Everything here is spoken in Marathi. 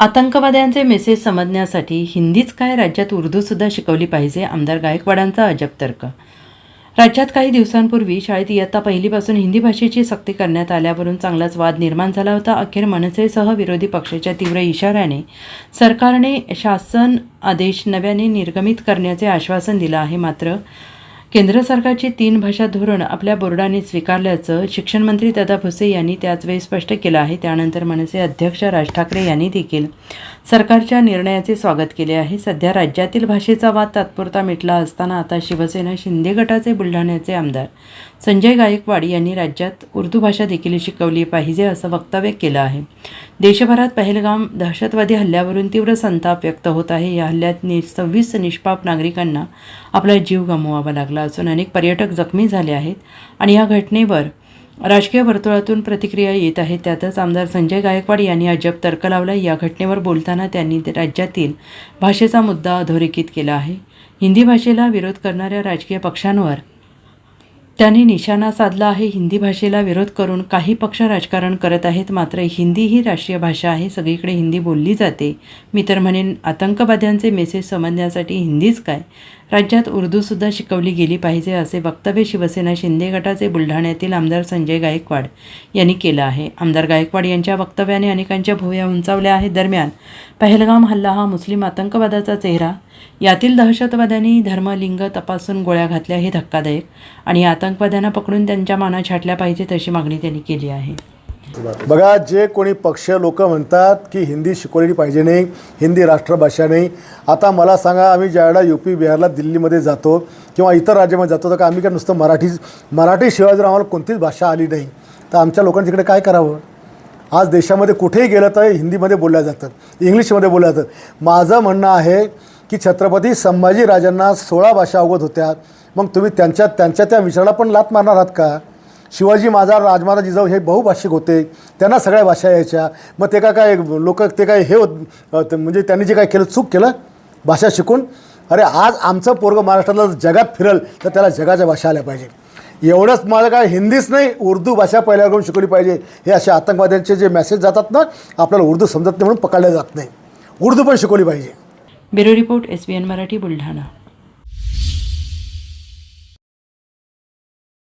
आतंकवाद्यांचे मेसेज समजण्यासाठी हिंदीच काय राज्यात उर्दूसुद्धा शिकवली पाहिजे आमदार गायकवाडांचा अजब तर्क. राज्यात काही दिवसांपूर्वी शाळेत इयत्ता पहिलीपासून हिंदी भाषेची सक्ती करण्यात आल्यावरून चांगलाच वाद निर्माण झाला होता. अखेर मनसेसह विरोधी पक्षाच्या तीव्र इशाऱ्याने सरकारने शासन आदेश नव्याने निर्गमित करण्याचे आश्वासन दिलं आहे. मात्र केंद्र सरकारची तीन भाषा धोरण आपल्या बोर्डाने स्वीकारल्याचं शिक्षण मंत्री दादा भुसे यांनी त्याचवेळी स्पष्ट केलं आहे. त्यानंतर मनसे अध्यक्ष राज ठाकरे यांनी देखील सरकारच्या निर्णयाचे स्वागत केले आहे. सध्या राज्यातील भाषेचा वाद तात्पुरता मिटला असताना आता शिवसेना शिंदे गटाचे बुलढाण्याचे आमदार संजय गायकवाड यांनी राज्यात उर्दू भाषा देखील शिकवली पाहिजे असं वक्तव्य केलं आहे. देशभरात पहलगाम दहशतवादी हल्ल्यावरून तीव्र संताप व्यक्त होत आहे. या हल्ल्यात नि सव्वीस निष्पाप नागरिकांना आपला जीव गमवावा लागला असून अनेक पर्यटक जखमी झाले आहेत आणि या घटनेवर राजकीय वर्तुळातून प्रतिक्रिया येत आहेत त्यातच आमदार संजय गायकवाड यांनी अजब तर्क लावला. या घटनेवर बोलताना त्यांनी राज्यातील भाषेचा मुद्दा अधोरेखित केला आहे. हिंदी भाषेला विरोध करणाऱ्या राजकीय पक्षांवर त्यांनी निशाणा साधला आहे हिंदी भाषेला विरोध करून काही पक्ष राजकारण करत आहेत मात्र हिंदी ही राष्ट्रीय भाषा आहे सगळीकडे हिंदी बोलली जाते. मी तर म्हणेन आतंकवाद्यांचे मेसेज समजण्यासाठी हिंदीच काय? राज्यात उर्दूसुद्धा शिकवली गेली पाहिजे असे वक्तव्य शिवसेना शिंदे गटाचे बुलढाण्यातील आमदार संजय गायकवाड यांनी केलं आहे. आमदार गायकवाड यांच्या वक्तव्याने अनेकांच्या भोव्या उंचावल्या आहेत. दरम्यान पहलगाम हल्ला हा मुस्लिम आतंकवादाचा चेहरा यातील दहशतवाद्यांनी धर्मलिंग तपासून गोळ्या घातल्या हे धक्कादायक आणि आतंकवाद्यांना पकडून त्यांच्या माना छाटल्या पाहिजेत अशी मागणी त्यांनी केली आहे. बघा जे कोणी पक्ष लोक म्हणतात की हिंदी शिकवलेली पाहिजे नाही हिंदी राष्ट्रभाषा नाही आता मला सांगा आम्ही ज्यावेळेला यू पी बिहारला दिल्लीमध्ये जातो किंवा इतर राज्यामध्ये जातो तर का आम्ही काय नुसतं मराठी मराठीशिवाय जर आम्हाला कोणतीच भाषा आली नाही तर आमच्या लोकांनी तिकडे काय करावं? आज देशामध्ये कुठेही गेलं तर हिंदीमध्ये बोलल्या जातं इंग्लिशमध्ये बोललं जातं माझं म्हणणं आहे की छत्रपती संभाजीराजांना सोळा भाषा अवगत होत्या. मग तुम्ही त्यांच्या त्यांच्या त्या विचाराला पण लात मारणार आहात का? शिवाजी महाराज राजमाता जिजाऊ हे बहुभाषिक होते. त्यांना सगळ्या भाषा यायच्या. मग ते का काय लोक ते काय हे होत म्हणजे त्यांनी जे काय केलं चूक केलं? भाषा शिकून? अरे आज आमचं पोरगं महाराष्ट्राला जगात फिरल तर त्याला जगाच्या भाषा आल्या पाहिजे. एवढंच माझं काय हिंदीच नाही उर्दू भाषा पहिल्याकडून शिकवली पाहिजे. हे असे आतंकवाद्यांचे जे मेसेज जातात ना आपल्याला उर्दू समजत नाही म्हणून पकडल्या जात नाही. उर्दू पण शिकवली पाहिजे. Bureau report S B N Marathi Buldhana.